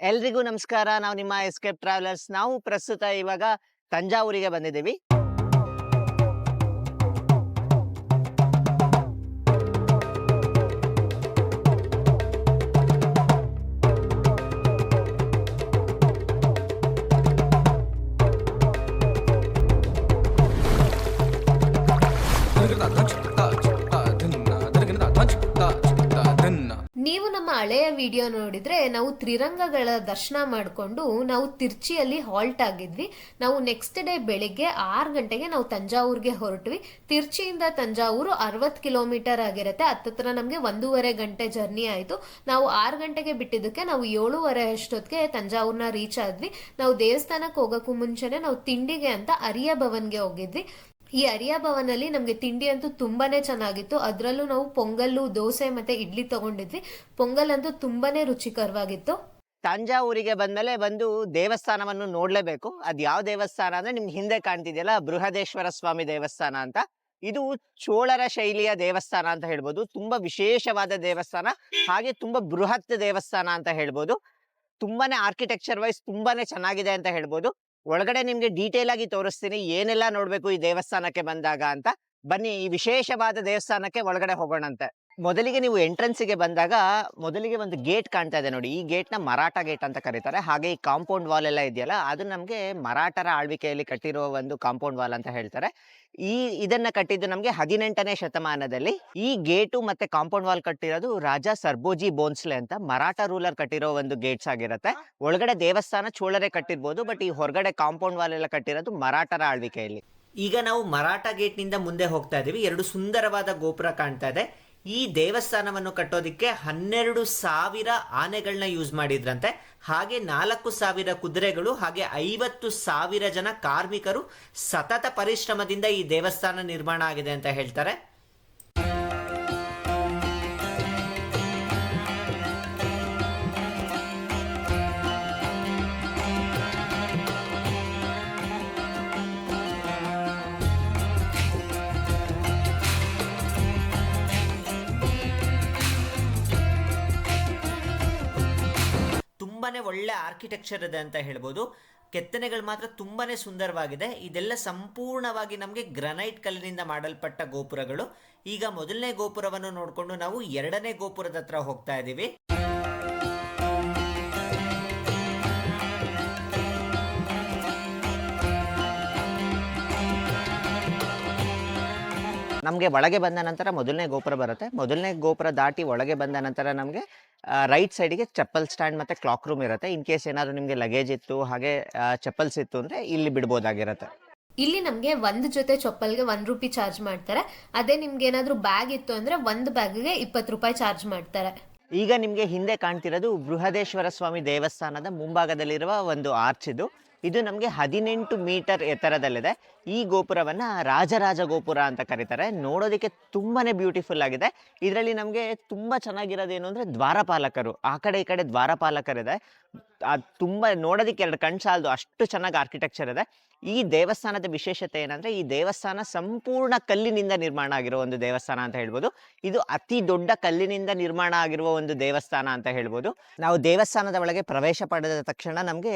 ಎಲ್ರಿಗೂ ನಮಸ್ಕಾರ. ನಾವು ನಿಮ್ಮ ಎಸ್ಕೇಪ್ ಟ್ರಾವೆಲರ್ಸ್ ನಾವು ಪ್ರಸ್ತುತ ಇವಾಗ ತಂಜಾವೂರಿಗೆ ಬಂದಿದ್ದೀವಿ. ನಮ್ಮ ಹಳೆಯ ವಿಡಿಯೋ ನೋಡಿದ್ರೆ ನಾವು ತ್ರಿರಂಗಗಳ ದರ್ಶನ ಮಾಡಿಕೊಂಡು ನಾವು ತಿರ್ಚಿಯಲ್ಲಿ ಹಾಲ್ಟ್ ಆಗಿದ್ವಿ. ನಾವು ನೆಕ್ಸ್ಟ್ ಡೇ ಬೆಳಿಗ್ಗೆ ಆರು ಗಂಟೆಗೆ ನಾವು ತಂಜಾವೂರಿಗೆ ಹೊರಟ್ವಿ. ತಿರ್ಚಿಯಿಂದ ತಂಜಾವೂರು ಅರವತ್ತು ಕಿಲೋಮೀಟರ್ ಆಗಿರುತ್ತೆ. ಹತ್ತತ್ರ ನಮಗೆ ಒಂದೂವರೆ ಗಂಟೆ ಜರ್ನಿ ಆಯಿತು. ನಾವು ಆರು ಗಂಟೆಗೆ ಬಿಟ್ಟಿದ್ದಕ್ಕೆ ನಾವು ಏಳುವರೆ ಅಷ್ಟೊತ್ತಿಗೆ ತಂಜಾವೂರ್ನ ರೀಚ್ ಆದ್ವಿ. ನಾವು ದೇವಸ್ಥಾನಕ್ಕೆ ಹೋಗೋಕ್ಕೂ ಮುಂಚೆನೆ ನಾವು ತಿಂಡಿಗೆ ಅಂತ ಅರಿಯ ಭವನ್ಗೆ ಹೋಗಿದ್ವಿ. ಈ ಅರಿಯ ಭವನಲ್ಲಿ ನಮಗೆ ತಿಂಡಿ ಅಂತೂ ತುಂಬಾನೇ ಚೆನ್ನಾಗಿತ್ತು. ಅದರಲ್ಲೂ ನಾವು ಪೊಂಗಲ್ಲು, ದೋಸೆ ಮತ್ತೆ ಇಡ್ಲಿ ತಗೊಂಡಿದ್ವಿ. ಪೊಂಗಲ್ ಅಂತೂ ತುಂಬಾನೇ ರುಚಿಕರವಾಗಿತ್ತು. ತಂಜಾವೂರಿಗೆ ಬಂದ್ಮೇಲೆ ಬಂದು ದೇವಸ್ಥಾನವನ್ನು ನೋಡ್ಲೇಬೇಕು. ಅದ್ ಯಾವ ದೇವಸ್ಥಾನ ಅಂದ್ರೆ ನಿಮ್ಗೆ ಹಿಂದೆ ಕಾಣ್ತಿದೆಯಲ್ಲ, ಬೃಹದೇಶ್ವರ ಸ್ವಾಮಿ ದೇವಸ್ಥಾನ ಅಂತ. ಇದು ಚೋಳರ ಶೈಲಿಯ ದೇವಸ್ಥಾನ ಅಂತ ಹೇಳ್ಬೋದು. ತುಂಬಾ ವಿಶೇಷವಾದ ದೇವಸ್ಥಾನ. ಹಾಗೆ ತುಂಬಾ ಬೃಹತ್ ದೇವಸ್ಥಾನ ಅಂತ ಹೇಳ್ಬೋದು. ತುಂಬಾನೇ ಆರ್ಕಿಟೆಕ್ಚರ್ ವೈಸ್ ತುಂಬಾನೇ ಚೆನ್ನಾಗಿದೆ ಅಂತ ಹೇಳ್ಬೋದು. ಒಳಗಡೆ ನಿಮ್ಗೆ ಡೀಟೇಲ್ ಆಗಿ ತೋರಿಸ್ತೀನಿ, ಏನೆಲ್ಲ ನೋಡ್ಬೇಕು ಈ ದೇವಸ್ಥಾನಕ್ಕೆ ಬಂದಾಗ ಅಂತ. ಬನ್ನಿ, ಈ ವಿಶೇಷವಾದ ದೇವಸ್ಥಾನಕ್ಕೆ ಒಳಗಡೆ ಹೋಗೋಣಂತೆ. ಮೊದಲಿಗೆ ನೀವು ಎಂಟ್ರೆನ್ಸಿಗೆ ಬಂದಾಗ ಮೊದಲಿಗೆ ಒಂದು ಗೇಟ್ ಕಾಣ್ತಾ ಇದೆ ನೋಡಿ. ಈ ಗೇಟ್ನ ಮರಾಠ ಗೇಟ್ ಅಂತ ಕರೀತಾರೆ. ಹಾಗೆ ಈ ಕಾಂಪೌಂಡ್ ವಾಲ್ ಎಲ್ಲ ಇದೆಯಲ್ಲ, ಅದು ನಮಗೆ ಮರಾಠರ ಆಳ್ವಿಕೆಯಲ್ಲಿ ಕಟ್ಟಿರೋ ಒಂದು ಕಾಂಪೌಂಡ್ ವಾಲ್ ಅಂತ ಹೇಳ್ತಾರೆ. ಈ ಇದನ್ನ ಕಟ್ಟಿದ್ದು ನಮಗೆ ಹದಿನೆಂಟನೇ ಶತಮಾನದಲ್ಲಿ. ಈ ಗೇಟು ಮತ್ತೆ ಕಾಂಪೌಂಡ್ ವಾಲ್ ಕಟ್ಟಿರೋದು ರಾಜ ಸರ್ಬೋಜಿ ಬೋನ್ಸ್ಲೆ ಅಂತ ಮರಾಠ ರೂಲರ್ ಕಟ್ಟಿರೋ ಒಂದು ಗೇಟ್ಸ್ ಆಗಿರುತ್ತೆ. ಒಳಗಡೆ ದೇವಸ್ಥಾನ ಚೋಳರೇ ಕಟ್ಟಿರ್ಬೋದು, ಬಟ್ ಈ ಹೊರಗಡೆ ಕಾಂಪೌಂಡ್ ವಾಲ್ ಎಲ್ಲ ಕಟ್ಟಿರೋದು ಮರಾಠರ ಆಳ್ವಿಕೆಯಲ್ಲಿ. ಈಗ ನಾವು ಮರಾಠ ಗೇಟ್ನಿಂದ ಮುಂದೆ ಹೋಗ್ತಾ ಇದೀವಿ ಎರಡು ಸುಂದರವಾದ ಗೋಪುರ ಕಾಣ್ತಾ ಇದೆ. ಈ ದೇವಸ್ಥಾನವನ್ನು ಕಟ್ಟೋದಿಕ್ಕೆ ಹನ್ನೆರಡು ಸಾವಿರ ಆನೆಗಳನ್ನ ಯೂಸ್ ಮಾಡಿದ್ರಂತೆ. ಹಾಗೆ ನಾಲ್ಕು ಸಾವಿರ ಕುದುರೆಗಳು, ಹಾಗೆ ಐವತ್ತು ಸಾವಿರ ಜನ ಕಾರ್ಮಿಕರು ಸತತ ಪರಿಶ್ರಮದಿಂದ ಈ ದೇವಸ್ಥಾನ ನಿರ್ಮಾಣ ಆಗಿದೆ ಅಂತ ಹೇಳ್ತಾರೆ. ತುಂಬಾನೇ ಒಳ್ಳೆ ಆರ್ಕಿಟೆಕ್ಚರ್ ಇದೆ ಅಂತ ಹೇಳ್ಬೋದು. ಕೆತ್ತನೆಗಳು ಮಾತ್ರ ತುಂಬಾನೇ ಸುಂದರವಾಗಿದೆ. ಇದೆಲ್ಲ ಸಂಪೂರ್ಣವಾಗಿ ನಮಗೆ ಗ್ರನೈಟ್ ಕಲ್ಲಿನಿಂದ ಮಾಡಲ್ಪಟ್ಟ ಗೋಪುರಗಳು. ಈಗ ಮೊದಲನೇ ಗೋಪುರವನ್ನು ನೋಡಿಕೊಂಡು ನಾವು ಎರಡನೇ ಗೋಪುರದ ಹತ್ರ ಹೋಗ್ತಾ ಇದ್ದೀವಿ ನಮಗೆ ಒಳಗೆ ಬಂದ ನಂತರ ಮೊದಲನೇ ಗೋಪುರ ಬರುತ್ತೆ. ಮೊದಲನೇ ಗೋಪುರ ದಾಟಿ ಒಳಗೆ ಬಂದ ನಂತರ ನಮಗೆ ರೈಟ್ ಸೈಡಿಗೆ ಚಪ್ಪಲ್ ಸ್ಟ್ಯಾಂಡ್ ಮತ್ತೆ ಕ್ಲಾಕ್ ರೂಮ್ ಇರುತ್ತೆ. ಇನ್ ಕೇಸ್ ಏನಾದರೂ ನಿಮಗೆ ಲಗೇಜ್ ಇತ್ತು ಹಾಗೆ ಚಪ್ಪಲ್ಸ್ ಇತ್ತು ಅಂದ್ರೆ ಇಲ್ಲಿ ಬಿಡ್ಬೋದಾಗಿರುತ್ತೆ. ಇಲ್ಲಿ ನಮಗೆ ಒಂದು ಜೊತೆ ಚಪ್ಪಲ್ಗೆ ಒನ್ ರೂಪಿ ಚಾರ್ಜ್ ಮಾಡ್ತಾರೆ. ಅದೇ ನಿಮ್ಗೆ ಏನಾದರೂ ಬ್ಯಾಗ್ ಇತ್ತು ಅಂದ್ರೆ ಒಂದು ಬ್ಯಾಗ್ಗೆ ಇಪ್ಪತ್ತು ರೂಪಾಯಿ ಚಾರ್ಜ್ ಮಾಡ್ತಾರೆ. ಈಗ ನಿಮಗೆ ಹಿಂದೆ ಕಾಣ್ತಿರೋದು ಬೃಹದೇಶ್ವರ ಸ್ವಾಮಿ ದೇವಸ್ಥಾನದ ಮುಂಭಾಗದಲ್ಲಿರುವ ಒಂದು ಆರ್ಚ್ ಇದು. ಇದು ನಮಗೆ ಹದಿನೆಂಟು ಮೀಟರ್ ಎತ್ತರದಲ್ಲಿದೆ. ಈ ಗೋಪುರವನ್ನ ರಾಜರಾಜ ಗೋಪುರ ಅಂತ ಕರೀತಾರೆ. ನೋಡೋದಕ್ಕೆ ತುಂಬಾ ಬ್ಯೂಟಿಫುಲ್ ಆಗಿದೆ. ಇದರಲ್ಲಿ ನಮಗೆ ತುಂಬ ಚೆನ್ನಾಗಿರೋದೇನು ಅಂದರೆ ದ್ವಾರಪಾಲಕರು. ಆ ಕಡೆ ಈ ಕಡೆ ದ್ವಾರಪಾಲಕರಿದೆ. ಅದು ತುಂಬಾ ನೋಡೋದಕ್ಕೆ ಎರಡು ಕಣ್ ಸಾಲದು ಅಷ್ಟು ಚೆನ್ನಾಗಿ ಆರ್ಕಿಟೆಕ್ಚರ್ ಇದೆ. ಈ ದೇವಸ್ಥಾನದ ವಿಶೇಷತೆ ಏನಂದ್ರೆ, ಈ ದೇವಸ್ಥಾನ ಸಂಪೂರ್ಣ ಕಲ್ಲಿನಿಂದ ನಿರ್ಮಾಣ ಆಗಿರೋ ಒಂದು ದೇವಸ್ಥಾನ ಅಂತ ಹೇಳ್ಬೋದು. ಇದು ಅತಿ ದೊಡ್ಡ ಕಲ್ಲಿನಿಂದ ನಿರ್ಮಾಣ ಆಗಿರುವ ಒಂದು ದೇವಸ್ಥಾನ ಅಂತ ಹೇಳ್ಬೋದು. ನಾವು ದೇವಸ್ಥಾನದ ಒಳಗೆ ಪ್ರವೇಶ ಪಡೆದ ತಕ್ಷಣ ನಮಗೆ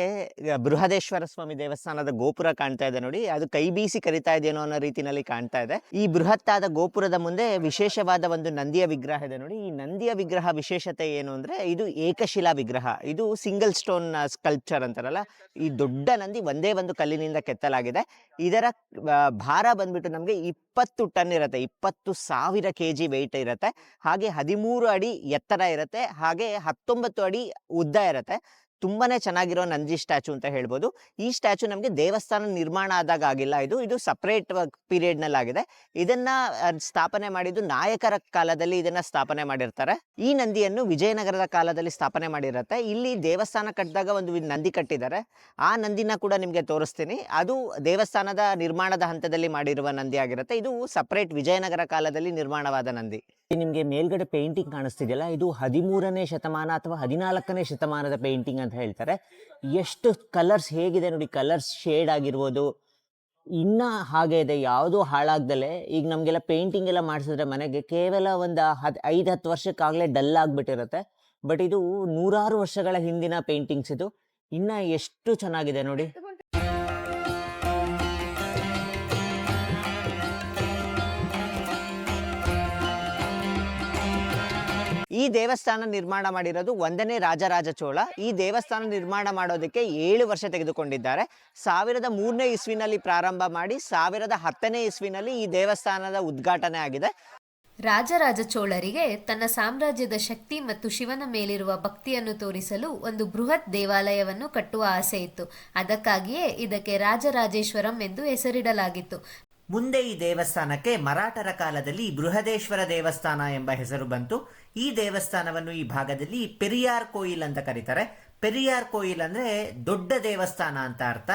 ಬೃಹದೇಶ್ವರ ಸ್ವಾಮಿ ದೇವಸ್ಥಾನದ ಗೋಪುರ ಕಾಣ್ತಾ ಇದೆ ನೋಡಿ. ಅದು ಕೈ ಬೀಸಿ ಕರಿತಾ ಇದೆಯೇನೋ ಅನ್ನೋ ರೀತಿನಲ್ಲಿ ಕಾಣ್ತಾ ಇದೆ. ಈ ಬೃಹತ್ತಾದ ಗೋಪುರದ ಮುಂದೆ ವಿಶೇಷವಾದ ಒಂದು ನಂದಿಯ ವಿಗ್ರಹ ಇದೆ ನೋಡಿ. ಈ ನಂದಿಯ ವಿಗ್ರಹ ವಿಶೇಷತೆ ಏನು ಅಂದ್ರೆ, ಇದು ಏಕಶಿಲಾ ವಿಗ್ರಹ. ಇದು ಸಿಂಗಲ್ ಸ್ಟೋನ್ ಸ್ಕಲ್ಪ್ಚರ್ ಅಂತಾರಲ್ಲ, ಈ ದೊಡ್ಡ ನಂದಿ ಒಂದೇ ಒಂದು ಕಲ್ಲಿನಿಂದ ಕೆತ್ತಲಾಗಿದೆ. ಇದರ ಭಾರ ಬಂದ್ಬಿಟ್ಟು ನಮಗೆ ಇಪ್ಪತ್ತು ಟನ್ ಇರುತ್ತೆ, ಇಪ್ಪತ್ತು ಸಾವಿರ ಕೆ ಜಿ ವೆಯ್ಟ್ ಇರುತ್ತೆ. ಹಾಗೆ ಹದಿಮೂರು ಅಡಿ ಎತ್ತರ ಇರುತ್ತೆ, ಹಾಗೆ ಹತ್ತೊಂಬತ್ತು ಅಡಿ ಉದ್ದ ಇರುತ್ತೆ. ತುಂಬಾನೇ ಚೆನ್ನಾಗಿರೋ ನಂದಿ ಸ್ಟ್ಯಾಚು ಅಂತ ಹೇಳ್ಬೋದು. ಈ ಸ್ಟ್ಯಾಚು ನಮಗೆ ದೇವಸ್ಥಾನ ನಿರ್ಮಾಣ ಆದಾಗ ಆಗಿಲ್ಲ. ಇದು ಇದು ಸಪ್ರೇಟ್ ಪೀರಿಯಡ್ ಆಗಿದೆ ಇದನ್ನ ಸ್ಥಾಪನೆ ಮಾಡಿದ್ದು ನಾಯಕರ ಕಾಲದಲ್ಲಿ ಇದನ್ನ ಸ್ಥಾಪನೆ ಮಾಡಿರ್ತಾರೆ. ಈ ನಂದಿಯನ್ನು ವಿಜಯನಗರದ ಕಾಲದಲ್ಲಿ ಸ್ಥಾಪನೆ ಮಾಡಿರುತ್ತೆ. ಇಲ್ಲಿ ದೇವಸ್ಥಾನ ಕಟ್ಟಿದಾಗ ಒಂದು ನಂದಿ ಕಟ್ಟಿದ್ದಾರೆ. ಆ ನಂದಿನ ಕೂಡ ನಿಮಗೆ ತೋರಿಸ್ತೀನಿ. ಅದು ದೇವಸ್ಥಾನದ ನಿರ್ಮಾಣದ ಹಂತದಲ್ಲಿ ಮಾಡಿರುವ ನಂದಿ ಆಗಿರುತ್ತೆ. ಇದು ಸಪ್ರೇಟ್ ವಿಜಯನಗರ ಕಾಲದಲ್ಲಿ ನಿರ್ಮಾಣವಾದ ನಂದಿ. ನಿಮಗೆ ಮೇಲ್ಗಡೆ ಪೇಂಟಿಂಗ್ ಕಾಣಿಸ್ತಿದೆಯಲ್ಲ? ಇದು ಹದಿಮೂರನೇ ಶತಮಾನ ಅಥವಾ ಹದಿನಾಲ್ಕನೇ ಶತಮಾನದ ಪೇಂಟಿಂಗ್ ಅಂತ ಹೇಳ್ತಾರೆ. ಎಷ್ಟು ಕಲರ್ಸ್ ಹೇಗಿದೆ ನೋಡಿ ಕಲರ್ಸ್ ಶೇಡ್ ಆಗಿರ್ಬೋದು, ಇನ್ನ ಹಾಗೆ ಇದೆ, ಯಾವುದೂ ಹಾಳಾಗ್ದಲೆ, ಈಗ ನಮಗೆಲ್ಲ ಪೇಂಟಿಂಗ್ ಎಲ್ಲ ಮಾಡಿಸಿದ್ರೆ ಮನೆಗೆ ಕೇವಲ ಒಂದು ಹತ್ತು ಐದು, ಹತ್ತು ವರ್ಷಕ್ಕಾಗಲೇ ಡಲ್ ಆಗಿಬಿಟ್ಟಿರುತ್ತೆ. ಬಟ್ ಇದು ನೂರಾರು ವರ್ಷಗಳ ಹಿಂದಿನ ಪೇಂಟಿಂಗ್ಸ್ ಇದು. ಇನ್ನ ಎಷ್ಟು ಚೆನ್ನಾಗಿದೆ ನೋಡಿ. ಈ ದೇವಸ್ಥಾನ ನಿರ್ಮಾಣ ಮಾಡಿರೋದು ಒಂದನೇ ರಾಜರಾಜ ಚೋಳ. ಈ ದೇವಸ್ಥಾನ ನಿರ್ಮಾಣ ಮಾಡೋದಕ್ಕೆ ಏಳು ವರ್ಷ ತೆಗೆದುಕೊಂಡಿದ್ದಾರೆ. ಸಾವಿರದ ಮೂರನೇ ಇಸ್ವಿನಲ್ಲಿ ಪ್ರಾರಂಭ ಮಾಡಿ ಸಾವಿರದ ಹತ್ತನೇ ಇಸ್ವಿನಲ್ಲಿ ಈ ದೇವಸ್ಥಾನದ ಉದ್ಘಾಟನೆ ಆಗಿದೆ. ರಾಜರಾಜ ಚೋಳರಿಗೆ ತನ್ನ ಸಾಮ್ರಾಜ್ಯದ ಶಕ್ತಿ ಮತ್ತು ಶಿವನ ಮೇಲಿರುವ ಭಕ್ತಿಯನ್ನು ತೋರಿಸಲು ಒಂದು ಬೃಹತ್ ದೇವಾಲಯವನ್ನು ಕಟ್ಟುವ ಆಸೆ ಇತ್ತು. ಅದಕ್ಕಾಗಿಯೇ ಇದಕ್ಕೆ ರಾಜರಾಜೇಶ್ವರಂ ಎಂದು ಹೆಸರಿಡಲಾಗಿತ್ತು. ಮುಂದೆ ಈ ದೇವಸ್ಥಾನಕ್ಕೆ ಮರಾಠರ ಕಾಲದಲ್ಲಿ ಬೃಹದೇಶ್ವರ ದೇವಸ್ಥಾನ ಎಂಬ ಹೆಸರು ಬಂತು. ಈ ದೇವಸ್ಥಾನವನ್ನು ಈ ಭಾಗದಲ್ಲಿ ಪೆರಿಯಾರ್ ಕೋಯಿಲ್ ಅಂತ ಕರೀತಾರೆ. ಪೆರಿಯಾರ್ ಕೋಯಿಲ್ ಅಂದ್ರೆ ದೊಡ್ಡ ದೇವಸ್ಥಾನ ಅಂತ ಅರ್ಥ.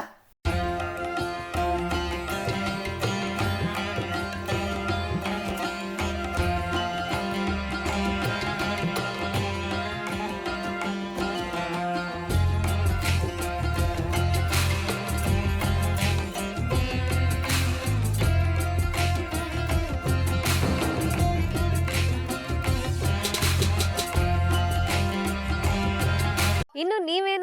ಇನ್ನು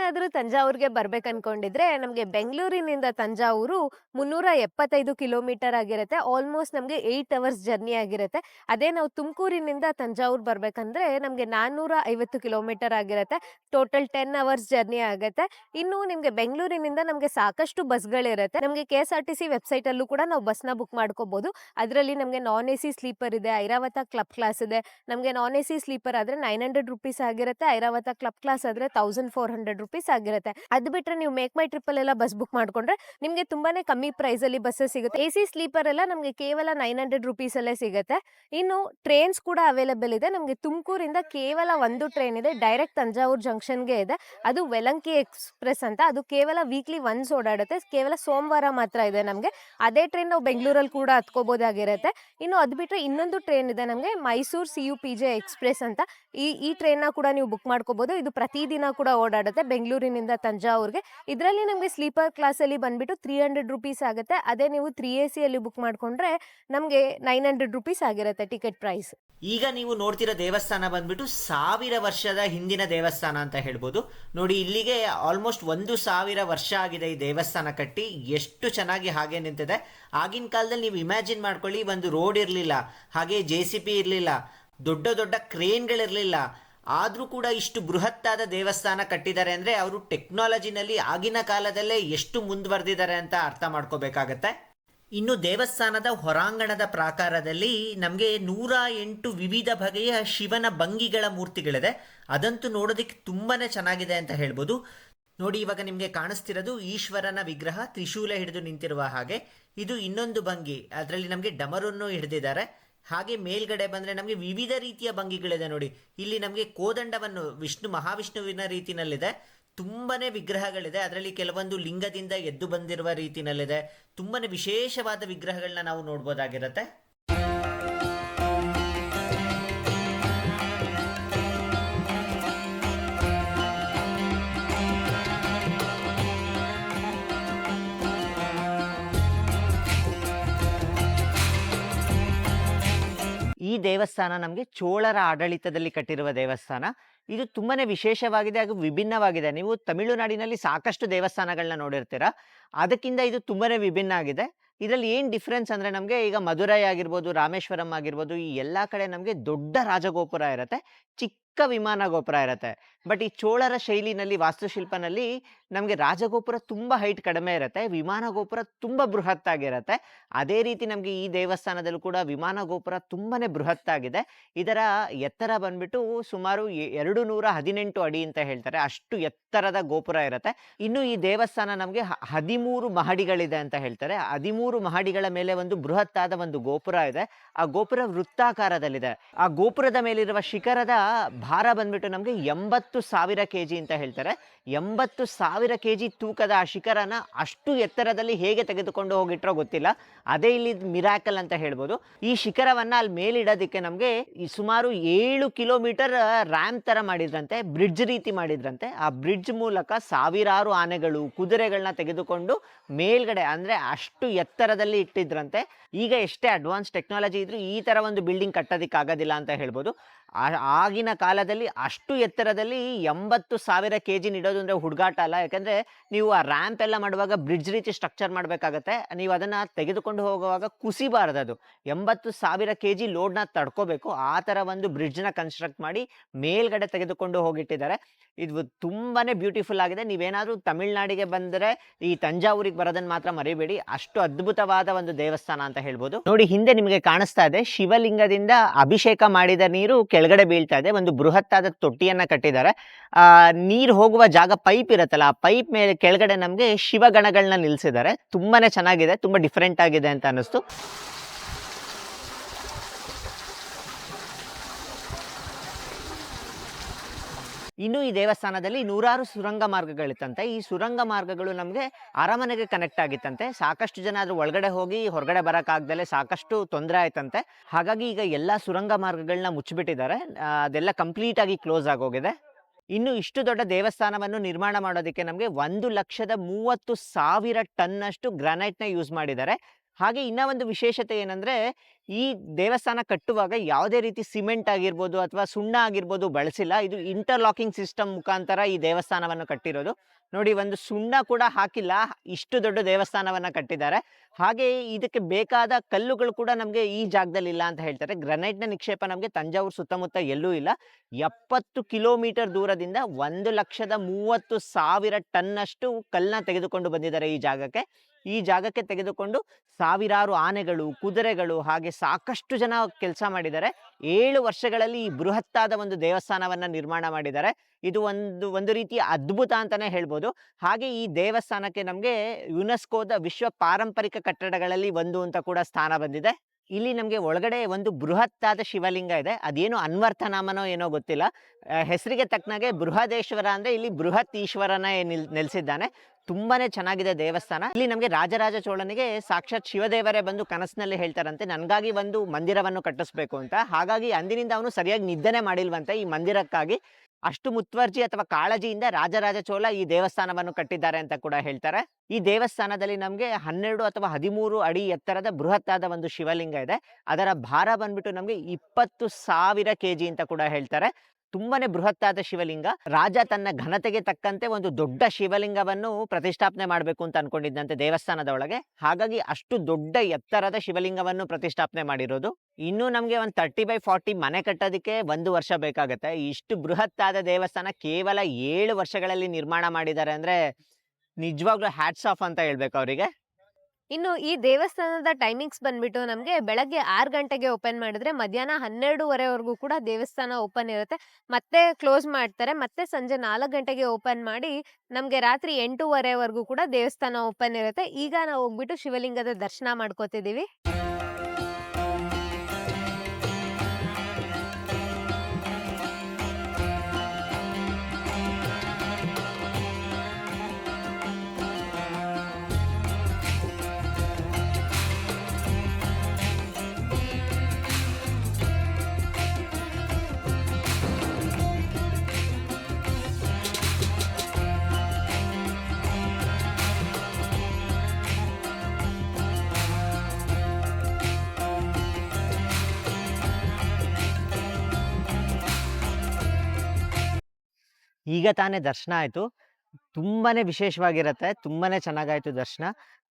ನೀವೇನಾದರೂ ತಂಜಾವೂರಿಗೆ ಬರ್ಬೇಕು ಅನ್ಕೊಂಡಿದ್ರೆ ನಮಗೆ ಬೆಂಗಳೂರಿನಿಂದ ತಂಜಾವೂರು ಮುನ್ನೂರ ಎಪ್ಪತ್ತೈದು ಕಿಲೋಮೀಟರ್ ಆಗಿರುತ್ತೆ. ಆಲ್ಮೋಸ್ಟ್ ನಮಗೆ ಏಯ್ಟ್ ಅವರ್ಸ್ ಜರ್ನಿ ಆಗಿರುತ್ತೆ. ಅದೇ ನಾವು ತುಮಕೂರಿನಿಂದ ತಂಜಾವೂರ್ ಬರ್ಬೇಕಂದ್ರೆ ನಮಗೆ ನಾನ್ನೂರ ಐವತ್ತು ಕಿಲೋಮೀಟರ್ ಆಗಿರುತ್ತೆ. ಟೋಟಲ್ ಟೆನ್ ಅವರ್ಸ್ ಜರ್ನಿ ಆಗುತ್ತೆ. ಇನ್ನು ನಿಮಗೆ ಬೆಂಗಳೂರಿನಿಂದ ನಮಗೆ ಸಾಕಷ್ಟು ಬಸ್ಗಳಿರುತ್ತೆ. ನಮಗೆ K S R T C ವೆಬ್ಸೈಟಲ್ಲೂ ಕೂಡ ನಾವು ಬಸ್ನ ಬುಕ್ ಮಾಡ್ಕೋಬಹುದು ಅದರಲ್ಲಿ ನಮಗೆ ನಾನ್ ಎ ಸಿ ಸ್ಲೀಪರ್ ಇದೆ, ಐರಾವತ ಕ್ಲಬ್ ಕ್ಲಾಸ್ ಇದೆ. ನಮಗೆ ನಾನ್ ಎ ಸಿ ಸ್ಲೀಪರ್ ಆದರೆ ನೈನ್ ಹಂಡ್ರೆಡ್ ರುಪೀಸ್ ಆಗಿರುತ್ತೆ, ಐರಾವತ ಕ್ಲಬ್ ಕ್ಲಾಸ್ ಆದರೆ ತೌಸಂಡ್ ಫೋರ್ ಹಂಡ್ರೆಡ್ ರುಪೀಸ್ ಆಗಿರುತ್ತೆ. ಅದು ಬಿಟ್ಟರೆ ನೀವು ಮೇಕ್ ಮೈ ಟ್ರಿಪ್ಪಲ್ಲೆಲ್ಲ ಬಸ್ ಬುಕ್ ಮಾಡ್ಕೊಂಡ್ರೆ ನಿಮಗೆ ತುಂಬಾನೇ ಕಮ್ಮಿ ಪ್ರೈಸ್ ಅಲ್ಲಿ ಬಸ್ಸಸ್ ಸಿಗುತ್ತೆ. ಎ ಸಿ ಸ್ಲೀಪರ್ ಎಲ್ಲ ನಮಗೆ ಕೇವಲ ನೈನ್ ಹಂಡ್ರೆಡ್ ರುಪೀಸಲ್ಲೇ ಸಿಗುತ್ತೆ. ಇನ್ನು ಟ್ರೈನ್ಸ್ ಕೂಡ ಅವೈಲೇಬಲ್ ಇದೆ. ನಮಗೆ ತುಮಕೂರಿಂದ ಕೇವಲ ಒಂದು ಟ್ರೈನ್ ಇದೆ. ಡೈರೆಕ್ಟ್ ತಂಜಾವೂರ್ ಜಂಕ್ಷನ್ಗೆ ಇದೆ. ಅದು ವೆಲಂಕಿ ಎಕ್ಸ್ಪ್ರೆಸ್ ಅಂತ. ಅದು ಕೇವಲ ವೀಕ್ಲಿ ಒನ್ಸ್ ಓಡಾಡುತ್ತೆ. ಕೇವಲ ಸೋಮವಾರ ಮಾತ್ರ ಇದೆ ನಮಗೆ. ಅದೇ ಟ್ರೈನ್ ನಾವು ಬೆಂಗಳೂರಲ್ಲಿ ಕೂಡ ಹತ್ಕೋಬೋದಾಗಿರುತ್ತೆ ಇನ್ನು ಅದು ಬಿಟ್ಟರೆ ಇನ್ನೊಂದು ಟ್ರೈನ್ ಇದೆ ನಮಗೆ Mysuru C U P J express ಅಂತ. ಈ ಈ ಟ್ರೈನ್ನ ಕೂಡ ನೀವು ಬುಕ್ ಮಾಡ್ಕೋಬಹುದು ಇದು ಪ್ರತಿದಿನ ಕೂಡ ಓಡಾಡುತ್ತೆ. ಬೆಂಗಳೂರಿನಿಂದ ತಂಜಾವೂರ್ಗೆ. ಇದರಲ್ಲಿ ನಮಗೆ ಸ್ಲೀಪರ್ ಕ್ಲಾಸಲ್ಲಿ ಬಂದ್ಬಿಟ್ಟು ತ್ರೀ ಹಂಡ್ರೆಡ್ ರುಪೀಸ್ ಆಗುತ್ತೆ. ಅದೇ ನೀವು ತ್ರೀ ಎ ಸಿಯಲ್ಲಿ ಬುಕ್ ಮಾಡಿಕೊಂಡ್ರೆ ನಮಗೆ ನೈನ್ ಹಂಡ್ರೆಡ್ ರುಪೀಸ್ ಆಗಿರುತ್ತೆ ಟಿಕೆಟ್ ಪ್ರೈಸ್ ಈಗ ನೀವು ನೋಡ್ತಿರೋ ದೇವಸ್ಥಾನ ಬಂದ್ಬಿಟ್ಟು ಸಾವಿರ ವರ್ಷದ ಹಿಂದಿನ ದೇವಸ್ಥಾನ ಅಂತ ಹೇಳ್ಬೋದು. ನೋಡಿ, ಇಲ್ಲಿಗೆ ಆಲ್ಮೋಸ್ಟ್ ಒಂದು ಸಾವಿರ ವರ್ಷ ಆಗಿದೆ ಈ ದೇವಸ್ಥಾನ ಕಟ್ಟಿ. ಎಷ್ಟು ಚೆನ್ನಾಗಿ ಹಾಗೆ ನಿಂತಿದೆ. ಆಗಿನ ಕಾಲದಲ್ಲಿ ನೀವು ಇಮ್ಯಾಜಿನ್ ಮಾಡ್ಕೊಳ್ಳಿ, ಒಂದು ರೋಡ್ ಇರಲಿಲ್ಲ, ಹಾಗೆ ಜೆ ಸಿ ಪಿ ಇರಲಿಲ್ಲ, ದೊಡ್ಡ ದೊಡ್ಡ ಕ್ರೇನ್ಗಳಿರಲಿಲ್ಲ ಆದರೂ ಕೂಡ ಇಷ್ಟು ಬೃಹತ್ತಾದ ದೇವಸ್ಥಾನ ಕಟ್ಟಿದ್ದಾರೆ ಅಂದರೆ ಅವರು ಟೆಕ್ನಾಲಜಿನಲ್ಲಿ ಆಗಿನ ಕಾಲದಲ್ಲೇ ಎಷ್ಟು ಮುಂದುವರೆದಿದ್ದಾರೆ ಅಂತ ಅರ್ಥ ಮಾಡ್ಕೋಬೇಕಾಗತ್ತೆ. ಇನ್ನು ದೇವಸ್ಥಾನದ ಹೊರಾಂಗಣದ ಪ್ರಾಕಾರದಲ್ಲಿ ನಮಗೆ ನೂರ ಎಂಟು ವಿವಿಧ ಬಗೆಯ ಶಿವನ ಭಂಗಿಗಳ ಮೂರ್ತಿಗಳಿದೆ. ಅದಂತೂ ನೋಡೋದಕ್ಕೆ ತುಂಬಾ ಚೆನ್ನಾಗಿದೆ ಅಂತ ಹೇಳ್ಬೋದು. ನೋಡಿ, ಇವಾಗ ನಿಮಗೆ ಕಾಣಿಸ್ತಿರೋದು ಈಶ್ವರನ ವಿಗ್ರಹ ತ್ರಿಶೂಲ ಹಿಡಿದು ನಿಂತಿರುವ ಹಾಗೆ. ಇದು ಇನ್ನೊಂದು ಭಂಗಿ. ಅದರಲ್ಲಿ ನಮಗೆ ಡಮರನ್ನು ಹಿಡಿದಿದ್ದಾರೆ. ಹಾಗೆ ಮೇಲ್ಗಡೆ ಬಂದರೆ ನಮಗೆ ವಿವಿಧ ರೀತಿಯ ಭಂಗಿಗಳಿದೆ ನೋಡಿ. ಇಲ್ಲಿ ನಮಗೆ ಕೋದಂಡವನ್ನು ವಿಷ್ಣು, ಮಹಾವಿಷ್ಣುವಿನ ರೀತಿಯಲ್ಲಿದೆ ತುಂಬನೇ ವಿಗ್ರಹಗಳಿದೆ. ಅದರಲ್ಲಿ ಕೆಲವೊಂದು ಲಿಂಗದಿಂದ ಎದ್ದು ಬಂದಿರುವ ರೀತಿಯಲ್ಲಿದೆ ತುಂಬನೇ ವಿಶೇಷವಾದ ವಿಗ್ರಹಗಳನ್ನ ನಾವು ನೋಡ್ಬೋದಾಗಿರುತ್ತೆ. ಈ ದೇವಸ್ಥಾನ ನಮಗೆ ಚೋಳರ ಆಡಳಿತದಲ್ಲಿ ಕಟ್ಟಿರುವ ದೇವಸ್ಥಾನ. ಇದು ತುಂಬಾನೇ ವಿಶೇಷವಾಗಿದೆ ಹಾಗೂ ವಿಭಿನ್ನವಾಗಿದೆ. ನೀವು ತಮಿಳುನಾಡಿನಲ್ಲಿ ಸಾಕಷ್ಟು ದೇವಸ್ಥಾನಗಳನ್ನ ನೋಡಿರ್ತೀರ. ಅದಕ್ಕಿಂತ ಇದು ತುಂಬಾನೇ ವಿಭಿನ್ನ ಆಗಿದೆ. ಇದರಲ್ಲಿ ಏನು ಡಿಫ್ರೆನ್ಸ್ ಅಂದರೆ ನಮಗೆ ಈಗ ಮಧುರೈ ಆಗಿರ್ಬೋದು, ರಾಮೇಶ್ವರಂ ಆಗಿರ್ಬೋದು, ಈ ಎಲ್ಲ ಕಡೆ ನಮಗೆ ದೊಡ್ಡ ರಾಜಗೋಪುರ ಇರುತ್ತೆ. ಚಿಕ್ಕ ವಿಮಾನ ಗೋಪುರ ಇರುತ್ತೆ. ಬಟ್ ಈ ಚೋಳರ ಶೈಲಿನಲ್ಲಿ, ವಾಸ್ತುಶಿಲ್ಪನಲ್ಲಿ ನಮಗೆ ರಾಜಗೋಪುರ ತುಂಬ ಹೈಟ್ ಕಡಿಮೆ ಇರುತ್ತೆ. ವಿಮಾನ ಗೋಪುರ ತುಂಬ ಬೃಹತ್ತಾಗಿರುತ್ತೆ. ಅದೇ ರೀತಿ ನಮಗೆ ಈ ದೇವಸ್ಥಾನದಲ್ಲೂ ಕೂಡ ವಿಮಾನ ಗೋಪುರ ತುಂಬಾನೇ ಬೃಹತ್ತಾಗಿದೆ. ಇದರ ಎತ್ತರ ಬಂದ್ಬಿಟ್ಟು ಸುಮಾರು ಎರಡು ನೂರ ಹದಿನೆಂಟು ಅಡಿ ಅಂತ ಹೇಳ್ತಾರೆ. ಅಷ್ಟು ಎತ್ತರದ ಗೋಪುರ ಇರುತ್ತೆ. ಇನ್ನು ಈ ದೇವಸ್ಥಾನ ನಮಗೆ ಹದಿಮೂರು ಮಹಡಿಗಳಿದೆ ಅಂತ ಹೇಳ್ತಾರೆ. ಹದಿಮೂರು ಮಹಡಿಗಳ ಮೇಲೆ ಒಂದು ಬೃಹತ್ತಾದ ಒಂದು ಗೋಪುರ ಇದೆ. ಆ ಗೋಪುರ ವೃತ್ತಾಕಾರದಲ್ಲಿದೆ. ಆ ಗೋಪುರದ ಮೇಲಿರುವ ಶಿಖರದ ಭಾರ ಬಂದ್ಬಿಟ್ಟು ನಮಗೆ ಎಂಬತ್ತು ಸಾವಿರ ಕೆ ಜಿ ಅಂತ ಹೇಳ್ತಾರೆ. ಎಂಬತ್ತು ಸಾವಿರ ಕೆ ಜಿ ತೂಕದ ಆ ಶಿಖರನ ಅಷ್ಟು ಎತ್ತರದಲ್ಲಿ ಹೇಗೆ ತೆಗೆದುಕೊಂಡು ಹೋಗಿಟ್ರೋ ಗೊತ್ತಿಲ್ಲ. ಅದೇ ಇಲ್ಲಿ ಮಿರಾಕಲ್ ಅಂತ ಹೇಳ್ಬೋದು. ಈ ಶಿಖರವನ್ನ ಅಲ್ಲಿ ಮೇಲಿಡೋದಕ್ಕೆ ನಮಗೆ ಸುಮಾರು ಏಳು ಕಿಲೋಮೀಟರ್ ರ್ಯಾಮ್ ಥರ ಮಾಡಿದ್ರಂತೆ, ಬ್ರಿಡ್ಜ್ ರೀತಿ ಮಾಡಿದ್ರಂತೆ. ಆ ಬ್ರಿಡ್ಜ್ ಮೂಲಕ ಸಾವಿರಾರು ಆನೆಗಳು ಕುದುರೆಗಳನ್ನ ತೆಗೆದುಕೊಂಡು ಮೇಲ್ಗಡೆ ಅಂದರೆ ಅಷ್ಟು ಎತ್ತರದಲ್ಲಿ ಇಟ್ಟಿದ್ರಂತೆ. ಈಗ ಎಷ್ಟೇ ಅಡ್ವಾನ್ಸ್ ಟೆಕ್ನಾಲಜಿ ಇದ್ರೂ ಈ ಥರ ಒಂದು ಬಿಲ್ಡಿಂಗ್ ಕಟ್ಟೋದಕ್ಕಾಗೋದಿಲ್ಲ ಅಂತ ಹೇಳ್ಬೋದು. ಆಗಿನ ಕಾಲದಲ್ಲಿ ಅಷ್ಟು ಎತ್ತರದಲ್ಲಿ ಎಂಬತ್ತು ಸಾವಿರ ಕೆ ಜಿ ನೀಡೋದು ಅಂದರೆ ಹುಡುಗಾಟ ಅಲ್ಲ. ಯಾಕಂದರೆ ನೀವು ಆ ರ್ಯಾಂಪ್ ಎಲ್ಲ ಮಾಡುವಾಗ ಬ್ರಿಡ್ಜ್ ರೀತಿ ಸ್ಟ್ರಕ್ಚರ್ ಮಾಡಬೇಕಾಗತ್ತೆ. ನೀವು ಅದನ್ನು ತೆಗೆದುಕೊಂಡು ಹೋಗುವಾಗ ಕುಸಿಬಾರ್ದು ಅದು. ಎಂಬತ್ತು ಸಾವಿರ ಕೆ ಜಿ ಲೋಡ್ನ ತಡ್ಕೋಬೇಕು. ಆ ಥರ ಒಂದು ಬ್ರಿಡ್ಜ್ನ ಕನ್ಸ್ಟ್ರಕ್ಟ್ ಮಾಡಿ ಮೇಲ್ಗಡೆ ತೆಗೆದುಕೊಂಡು ಹೋಗಿಟ್ಟಿದ್ದಾರೆ. ಇದು ತುಂಬಾ ಬ್ಯೂಟಿಫುಲ್ ಆಗಿದೆ. ನೀವೇನಾದರೂ ತಮಿಳ್ನಾಡಿಗೆ ಬಂದರೆ ಈ ತಂಜಾವೂರಿಗೆ ಬರೋದನ್ನ ಮಾತ್ರ ಮರಿಬೇಡಿ. ಅಷ್ಟು ಅದ್ಭುತವಾದ ಒಂದು ದೇವಸ್ಥಾನ ಅಂತ ಹೇಳ್ಬೋದು. ನೋಡಿ, ಹಿಂದೆ ನಿಮಗೆ ಕಾಣಿಸ್ತಾ ಇದೆ. ಶಿವಲಿಂಗದಿಂದ ಅಭಿಷೇಕ ಮಾಡಿದ ನೀರು ಕೆಳಗಡೆ ಬೀಳ್ತಾ ಇದೆ. ಒಂದು ಬೃಹತ್ತಾದ ತೊಟ್ಟಿಯನ್ನ ಕಟ್ಟಿದ್ದಾರೆ. ಆ, ನೀರು ಹೋಗುವ ಜಾಗ ಪೈಪ್ ಇರುತ್ತಲ್ಲ, ಆ ಪೈಪ್ ಮೇಲೆ ಕೆಳಗಡೆ ನಮಗೆ ಶಿವಗಣಗಳನ್ನ ನಿಲ್ಲಿಸಿದ್ದಾರೆ ತುಂಬಾನೇ ಚೆನ್ನಾಗಿದೆ, ತುಂಬಾ ಡಿಫ್ರೆಂಟ್ ಆಗಿದೆ ಅಂತ ಅನ್ನಿಸ್ತು. ಇನ್ನು ಈ ದೇವಸ್ಥಾನದಲ್ಲಿ ನೂರಾರು ಸುರಂಗ ಮಾರ್ಗಗಳಿತ್ತಂತೆ ಈ ಸುರಂಗ ಮಾರ್ಗಗಳು ನಮಗೆ ಅರಮನೆಗೆ ಕನೆಕ್ಟ್ ಆಗಿತ್ತಂತೆ. ಸಾಕಷ್ಟು ಜನ ಅದ್ರ ಒಳಗಡೆ ಹೋಗಿ ಹೊರಗಡೆ ಬರೋಕ್ಕಾಗ್ದಲೇ ಸಾಕಷ್ಟು ತೊಂದರೆ ಆಯ್ತಂತೆ. ಹಾಗಾಗಿ ಈಗ ಎಲ್ಲ ಸುರಂಗ ಮಾರ್ಗಗಳನ್ನ ಮುಚ್ಚಿಬಿಟ್ಟಿದ್ದಾರೆ. ಅದೆಲ್ಲ ಕಂಪ್ಲೀಟ್ ಆಗಿ ಕ್ಲೋಸ್ ಆಗೋಗಿದೆ. ಇನ್ನು ಇಷ್ಟು ದೊಡ್ಡ ದೇವಸ್ಥಾನವನ್ನು ನಿರ್ಮಾಣ ಮಾಡೋದಕ್ಕೆ ನಮಗೆ ಒಂದು ಲಕ್ಷದ ಮೂವತ್ತು ಸಾವಿರ ಟನ್ನಷ್ಟು ಗ್ರಾನೈಟ್ನ ಯೂಸ್ ಮಾಡಿದ್ದಾರೆ. ಹಾಗೆ ಇನ್ನ ಒಂದು ವಿಶೇಷತೆ ಏನಂದ್ರೆ, ಈ ದೇವಸ್ಥಾನ ಕಟ್ಟುವಾಗ ಯಾವುದೇ ರೀತಿ ಸಿಮೆಂಟ್ ಆಗಿರ್ಬೋದು ಅಥವಾ ಸುಣ್ಣ ಆಗಿರ್ಬೋದು ಬಳಸಿಲ್ಲ. ಇದು ಇಂಟರ್ಲಾಕಿಂಗ್ ಸಿಸ್ಟಮ್ ಮುಖಾಂತರ ಈ ದೇವಸ್ಥಾನವನ್ನು ಕಟ್ಟಿರೋದು. ನೋಡಿ, ಒಂದು ಸುಣ್ಣ ಕೂಡ ಹಾಕಿಲ್ಲ. ಇಷ್ಟು ದೊಡ್ಡ ದೇವಸ್ಥಾನವನ್ನು ಕಟ್ಟಿದ್ದಾರೆ. ಹಾಗೆ ಇದಕ್ಕೆ ಬೇಕಾದ ಕಲ್ಲುಗಳು ಕೂಡ ನಮಗೆ ಈ ಜಾಗದಲ್ಲಿ ಇಲ್ಲ ಅಂತ ಹೇಳ್ತಾರೆ. ಗ್ರನೈಟ್ನ ನಿಕ್ಷೇಪ ನಮಗೆ ತಂಜಾವೂರು ಸುತ್ತಮುತ್ತ ಎಲ್ಲೂ ಇಲ್ಲ. ಎಪ್ಪತ್ತು ಕಿಲೋಮೀಟರ್ ದೂರದಿಂದ ಒಂದು ಲಕ್ಷದ ಮೂವತ್ತು ಸಾವಿರ ಟನ್ನಷ್ಟು ಕಲ್ಲನ್ನ ತೆಗೆದುಕೊಂಡು ಬಂದಿದ್ದಾರೆ ಈ ಜಾಗಕ್ಕೆ. ಈ ಜಾಗಕ್ಕೆ ತೆಗೆದುಕೊಂಡು ಸಾವಿರಾರು ಆನೆಗಳು, ಕುದುರೆಗಳು ಹಾಗೆ ಸಾಕಷ್ಟು ಜನ ಕೆಲಸ ಮಾಡಿದ್ದಾರೆ. ಏಳು ವರ್ಷಗಳಲ್ಲಿ ಈ ಬೃಹತ್ತಾದ ಒಂದು ದೇವಸ್ಥಾನವನ್ನ ನಿರ್ಮಾಣ ಮಾಡಿದ್ದಾರೆ. ಇದು ಒಂದು ಒಂದು ರೀತಿಯ ಅದ್ಭುತ ಅಂತಾನೆ ಹೇಳ್ಬೋದು. ಹಾಗೆ ಈ ದೇವಸ್ಥಾನಕ್ಕೆ ನಮಗೆ ಯುನೆಸ್ಕೋದ ವಿಶ್ವ ಪಾರಂಪರಿಕ ಕಟ್ಟಡಗಳಲ್ಲಿ ಒಂದು ಅಂತ ಕೂಡ ಸ್ಥಾನ ಬಂದಿದೆ. ಇಲ್ಲಿ ನಮಗೆ ಒಳಗಡೆ ಒಂದು ಬೃಹತ್ತಾದ ಶಿವಲಿಂಗ ಇದೆ. ಅದೇನು ಅನ್ವರ್ಥನಾಮನೋ ಏನೋ ಗೊತ್ತಿಲ್ಲ. ಹೆಸರಿಗೆ ತಕ್ಕನಾಗೆ ಬೃಹದೇಶ್ವರ ಅಂದರೆ ಇಲ್ಲಿ ಬೃಹತ್ ಈಶ್ವರನ ನಿಲ್, ನೆಲೆಸಿದ್ದಾನೆ. ತುಂಬಾನೇ ಚೆನ್ನಾಗಿದೆ ದೇವಸ್ಥಾನ. ಇಲ್ಲಿ ನಮಗೆ ರಾಜರಾಜ ಚೋಳನಿಗೆ ಸಾಕ್ಷಾತ್ ಶಿವದೇವರೇ ಬಂದು ಕನಸಿನಲ್ಲಿ ಹೇಳ್ತಾರಂತೆ. ನನಗಾಗಿ ಒಂದು ಮಂದಿರವನ್ನು ಕಟ್ಟಿಸ್ಬೇಕು ಅಂತ. ಹಾಗಾಗಿ ಅಂದಿನಿಂದ ಅವನು ಸರಿಯಾಗಿ ನಿದ್ದನೆ ಮಾಡಿಲ್ವಂತೆ ಈ ಮಂದಿರಕ್ಕಾಗಿ. ಅಷ್ಟು ಮುತ್ವರ್ಜಿ ಅಥವಾ ಕಾಳಜಿಯಿಂದ ರಾಜರಾಜ ಚೋಳ ಈ ದೇವಸ್ಥಾನವನ್ನು ಕಟ್ಟಿದ್ದಾರೆ ಅಂತ ಕೂಡ ಹೇಳ್ತಾರೆ. ಈ ದೇವಸ್ಥಾನದಲ್ಲಿ ನಮಗೆ ಹನ್ನೆರಡು ಅಥವಾ ಹದಿಮೂರು ಅಡಿ ಎತ್ತರದ ಬೃಹತ್ತಾದ ಒಂದು ಶಿವಲಿಂಗ ಇದೆ. ಅದರ ಭಾರ ಬಂದ್ಬಿಟ್ಟು ನಮಗೆ ಇಪ್ಪತ್ತು ಸಾವಿರ ಕೆ ಅಂತ ಕೂಡ ಹೇಳ್ತಾರೆ. ತುಂಬಾನೇ ಬೃಹತ್ತಾದ ಶಿವಲಿಂಗ. ರಾಜ ತನ್ನ ಘನತೆಗೆ ತಕ್ಕಂತೆ ಒಂದು ದೊಡ್ಡ ಶಿವಲಿಂಗವನ್ನು ಪ್ರತಿಷ್ಠಾಪನೆ ಮಾಡಬೇಕು ಅಂತ ಅನ್ಕೊಂಡಿದ್ದಂತೆ ದೇವಸ್ಥಾನದ ಒಳಗೆ ಹಾಗಾಗಿ ಅಷ್ಟು ದೊಡ್ಡ ಎತ್ತರದ ಶಿವಲಿಂಗವನ್ನು ಪ್ರತಿಷ್ಠಾಪನೆ ಮಾಡಿರೋದು. ಇನ್ನು ನಮಗೆ ಒಂದು ತರ್ಟಿ ಬೈ ಫಾರ್ಟಿ ಮನೆ ಕಟ್ಟೋದಕ್ಕೆ ಒಂದು ವರ್ಷ ಬೇಕಾಗುತ್ತೆ. ಇಷ್ಟು ಬೃಹತ್ತಾದ ದೇವಸ್ಥಾನ ಕೇವಲ ಏಳು ವರ್ಷಗಳಲ್ಲಿ ನಿರ್ಮಾಣ ಮಾಡಿದ್ದಾರೆ ಅಂದ್ರೆ ನಿಜವಾಗ್ಲೂ ಹ್ಯಾಟ್ಸ್ ಆಫ್ ಅಂತ ಹೇಳ್ಬೇಕು ಅವರಿಗೆ. ಇನ್ನು ಈ ದೇವಸ್ಥಾನದ ಟೈಮಿಂಗ್ಸ್ ಬಂದ್ಬಿಟ್ಟು ನಮಗೆ ಬೆಳಗ್ಗೆ ಆರು ಗಂಟೆಗೆ ಓಪನ್ ಮಾಡಿದ್ರೆ ಮಧ್ಯಾಹ್ನ ಹನ್ನೆರಡೂವರೆವರೆಗೂ ಕೂಡ ದೇವಸ್ಥಾನ ಓಪನ್ ಇರುತ್ತೆ. ಮತ್ತೆ ಕ್ಲೋಸ್ ಮಾಡ್ತಾರೆ. ಮತ್ತೆ ಸಂಜೆ ನಾಲ್ಕು ಗಂಟೆಗೆ ಓಪನ್ ಮಾಡಿ ನಮಗೆ ರಾತ್ರಿ ಎಂಟೂವರೆವರೆಗೂ ಕೂಡ ದೇವಸ್ಥಾನ ಓಪನ್ ಇರುತ್ತೆ. ಈಗ ನಾವು ಹೋಗ್ಬಿಟ್ಟು ಶಿವಲಿಂಗದ ದರ್ಶನ ಮಾಡ್ಕೋತಿದೀವಿ ಈಗ ತಾನೇ ದರ್ಶನ ಆಯಿತು. ತುಂಬಾ ವಿಶೇಷವಾಗಿರುತ್ತೆ ತುಂಬಾ ಚೆನ್ನಾಗಾಯಿತು ದರ್ಶನ.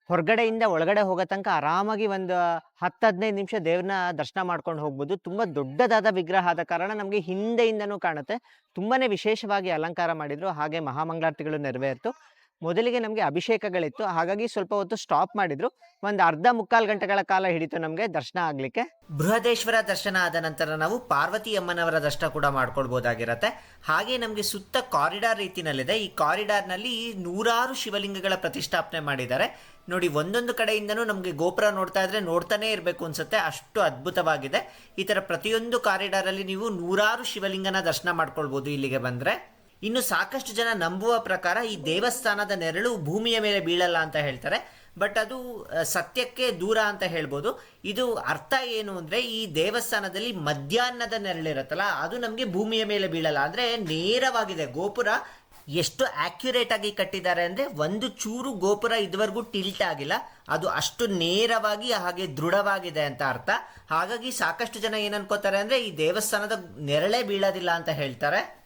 ಹೊರಗಡೆಯಿಂದ ಒಳಗಡೆ ಹೋಗೋ ತನಕ ಆರಾಮಾಗಿ ಒಂದು ಹತ್ತು ಹದಿನೈದು ನಿಮಿಷ ದೇವ್ರನ್ನ ದರ್ಶನ ಮಾಡ್ಕೊಂಡು ಹೋಗ್ಬೋದು. ತುಂಬ ದೊಡ್ಡದಾದ ವಿಗ್ರಹ ಆದ ಕಾರಣ ನಮಗೆ ಹಿಂದೆಯಿಂದನೂ ಕಾಣುತ್ತೆ. ತುಂಬಾನೇ ವಿಶೇಷವಾಗಿ ಅಲಂಕಾರ ಮಾಡಿದರು. ಹಾಗೆ ಮಹಾಮಂಗಳಾರತಿಗಳು ನೆರವೇರಿತು. ಮೊದಲಿಗೆ ನಮಗೆ ಅಭಿಷೇಕಗಳಿತ್ತು. ಹಾಗಾಗಿ ಸ್ವಲ್ಪ ಹೊತ್ತು ಸ್ಟಾಪ್ ಮಾಡಿದ್ರು. ಒಂದು ಅರ್ಧ ಮುಕ್ಕಾಲು ಗಂಟೆಗಳ ಕಾಲ ಹಿಡಿತು ನಮಗೆ ದರ್ಶನ ಆಗಲಿಕ್ಕೆ. ಬೃಹದೇಶ್ವರ ದರ್ಶನ ಆದ ನಂತರ ನಾವು ಪಾರ್ವತಿ ಅಮ್ಮನವರ ದರ್ಶನ ಕೂಡ ಮಾಡ್ಕೊಳ್ಬಹುದಾಗಿರತ್ತೆ ಹಾಗೆ ನಮಗೆ ಸುತ್ತ ಕಾರಿಡಾರ್ ರೀತಿನಲ್ಲಿದೆ. ಈ ಕಾರಿಡಾರ್ನಲ್ಲಿ ನೂರಾರು ಶಿವಲಿಂಗಗಳ ಪ್ರತಿಷ್ಠಾಪನೆ ಮಾಡಿದ್ದಾರೆ. ನೋಡಿ, ಒಂದೊಂದು ಕಡೆಯಿಂದನೂ ನಮಗೆ ಗೋಪುರ ನೋಡ್ತಾ ಇದ್ರೆ ನೋಡ್ತಾನೆ ಇರಬೇಕು ಅನ್ಸುತ್ತೆ. ಅಷ್ಟು ಅದ್ಭುತವಾಗಿದೆ. ಈ ಥರ ಪ್ರತಿಯೊಂದು ಕಾರಿಡಾರಲ್ಲಿ ನೀವು ನೂರಾರು ಶಿವಲಿಂಗನ ದರ್ಶನ ಮಾಡ್ಕೊಳ್ಬೋದು ಇಲ್ಲಿಗೆ ಬಂದ್ರೆ. ಇನ್ನು ಸಾಕಷ್ಟು ಜನ ನಂಬುವ ಪ್ರಕಾರ ಈ ದೇವಸ್ಥಾನದ ನೆರಳು ಭೂಮಿಯ ಮೇಲೆ ಬೀಳಲ್ಲ ಅಂತ ಹೇಳ್ತಾರೆ. ಬಟ್ ಅದು ಸತ್ಯಕ್ಕೆ ದೂರ ಅಂತ ಹೇಳ್ಬೋದು. ಇದು ಅರ್ಥ ಏನು ಅಂದ್ರೆ ಈ ದೇವಸ್ಥಾನದಲ್ಲಿ ಮಧ್ಯಾಹ್ನದ ನೆರಳಿರುತ್ತಲ್ಲ, ಅದು ನಮಗೆ ಭೂಮಿಯ ಮೇಲೆ ಬೀಳಲ್ಲ. ಅಂದ್ರೆ ನೇರವಾಗಿದೆ. ಗೋಪುರ ಎಷ್ಟು ಆಕ್ಯುರೇಟ್ ಆಗಿ ಕಟ್ಟಿದ್ದಾರೆ ಅಂದ್ರೆ ಒಂದು ಚೂರು ಗೋಪುರ ಇದುವರೆಗೂ ಟಿಲ್ಟ್ ಆಗಿಲ್ಲ. ಅದು ಅಷ್ಟು ನೇರವಾಗಿ ಹಾಗೆ ದೃಢವಾಗಿದೆ ಅಂತ ಅರ್ಥ. ಹಾಗಾಗಿ ಸಾಕಷ್ಟು ಜನ ಏನನ್ಕೋತಾರೆ ಅಂದ್ರೆ ಈ ದೇವಸ್ಥಾನದ ನೆರಳೇ ಬೀಳೋದಿಲ್ಲ ಅಂತ ಹೇಳ್ತಾರೆ.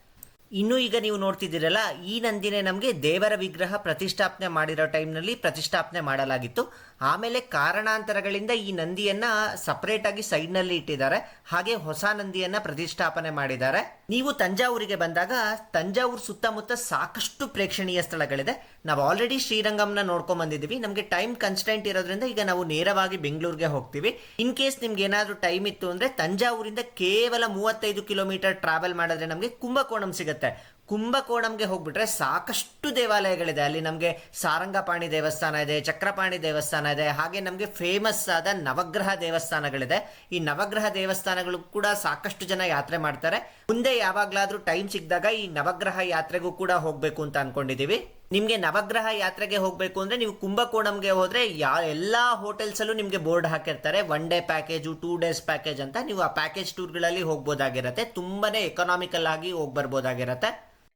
ಇನ್ನು ಈಗ ನೀವು ನೋಡ್ತಿದ್ದೀರಲ್ಲ ಈ ನಂದಿನೇ ನಮಗೆ ದೇವರ ವಿಗ್ರಹ ಪ್ರತಿಷ್ಠಾಪನೆ ಮಾಡಿರೋ ಟೈಮ್ನಲ್ಲಿ ಪ್ರತಿಷ್ಠಾಪನೆ ಮಾಡಲಾಗಿತ್ತು. ಆಮೇಲೆ ಕಾರಣಾಂತರಗಳಿಂದ ಈ ನಂದಿಯನ್ನ ಸಪರೇಟ್ ಆಗಿ ಸೈಡ್ನಲ್ಲಿ ಇಟ್ಟಿದ್ದಾರೆ. ಹಾಗೆ ಹೊಸ ನಂದಿಯನ್ನ ಪ್ರತಿಷ್ಠಾಪನೆ ಮಾಡಿದ್ದಾರೆ. ನೀವು ತಂಜಾವೂರಿಗೆ ಬಂದಾಗ ತಂಜಾವೂರು ಸುತ್ತಮುತ್ತ ಸಾಕಷ್ಟು ಪ್ರೇಕ್ಷಣೀಯ ಸ್ಥಳಗಳಿದೆ. ನಾವು ಆಲ್ರೆಡಿ ಶ್ರೀರಂಗಂನ ನೋಡ್ಕೊಂಡ್ ಬಂದಿದ್ದೀವಿ. ನಮಗೆ ಟೈಮ್ ಕನ್ಸ್ಟೆಂಟ್ ಇರೋದ್ರಿಂದ ಈಗ ನಾವು ನೇರವಾಗಿ ಬೆಂಗಳೂರಿಗೆ ಹೋಗ್ತೀವಿ. ಇನ್ ಕೇಸ್ ನಿಮ್ಗೆ ಏನಾದರೂ ಟೈಮ್ ಇತ್ತು ಅಂದ್ರೆ ತಂಜಾವೂರಿಂದ ಕೇವಲ ಮೂವತ್ತೈದು ಕಿಲೋಮೀಟರ್ ಟ್ರಾವೆಲ್ ಮಾಡಿದ್ರೆ ನಮಗೆ ಕುಂಭಕೋಣಂ ಸಿಗುತ್ತೆ. ಕುಂಭಕೋಣಂಗೆ ಹೋಗ್ಬಿಟ್ರೆ ಸಾಕಷ್ಟು ದೇವಾಲಯಗಳಿದೆ. ಅಲ್ಲಿ ನಮಗೆ ಸಾರಂಗಪಾಣಿ ದೇವಸ್ಥಾನ ಇದೆ, ಚಕ್ರಪಾಣಿ ದೇವಸ್ಥಾನ ಇದೆ, ಹಾಗೆ ನಮಗೆ ಫೇಮಸ್ ಆದ ನವಗ್ರಹ ದೇವಸ್ಥಾನಗಳಿದೆ. ಈ ನವಗ್ರಹ ದೇವಸ್ಥಾನಗಳು ಕೂಡ ಸಾಕಷ್ಟು ಜನ ಯಾತ್ರೆ ಮಾಡ್ತಾರೆ. ಮುಂದೆ ಯಾವಾಗಲಾದರೂ ಟೈಮ್ ಸಿಕ್ಕಿದಾಗ ಈ ನವಗ್ರಹ ಯಾತ್ರೆಗೂ ಕೂಡ ಹೋಗ್ಬೇಕು ಅಂತ ಅನ್ಕೊಂಡಿದೀವಿ. ನಿಮ್ಗೆ ನವಗ್ರಹ ಯಾತ್ರೆಗೆ ಹೋಗಬೇಕು ಅಂದ್ರೆ ನೀವು ಕುಂಭಕೋಣಂಗೆ ಹೋದ್ರೆ ಯಾ, ಎಲ್ಲ ಹೋಟೆಲ್ಸಲ್ಲೂ ನಿಮಗೆ ಬೋರ್ಡ್ ಹಾಕಿರ್ತಾರೆ. One day package two days package ಅಂತ. ನೀವು ಆ ಪ್ಯಾಕೇಜ್ ಟೂರ್ಗಳಲ್ಲಿ ಹೋಗ್ಬೋದಾಗಿರತ್ತೆ. ತುಂಬಾನೇ ಎಕನಾಮಿಕಲ್ ಆಗಿ ಹೋಗಿ ಬರ್ಬೋದಾಗಿರತ್ತೆ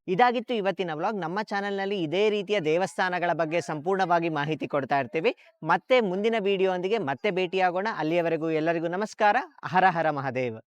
ಇದಾಗಿತ್ತು ಇವತ್ತಿನ ವ್ಲಾಗ್. ನಮ್ಮ ಚಾನೆಲ್ನಲ್ಲಿ ಇದೇ ರೀತಿಯ ದೇವಸ್ಥಾನಗಳ ಬಗ್ಗೆ ಸಂಪೂರ್ಣವಾಗಿ ಮಾಹಿತಿ ಕೊಡ್ತಾ ಇರ್ತೀವಿ. ಮತ್ತೆ ಮುಂದಿನ ವಿಡಿಯೋ ಮತ್ತೆ ಭೇಟಿಯಾಗೋಣ. ಅಲ್ಲಿಯವರೆಗೂ ಎಲ್ಲರಿಗೂ ನಮಸ್ಕಾರ. ಹರ ಹರ ಮಹಾದೇವ್.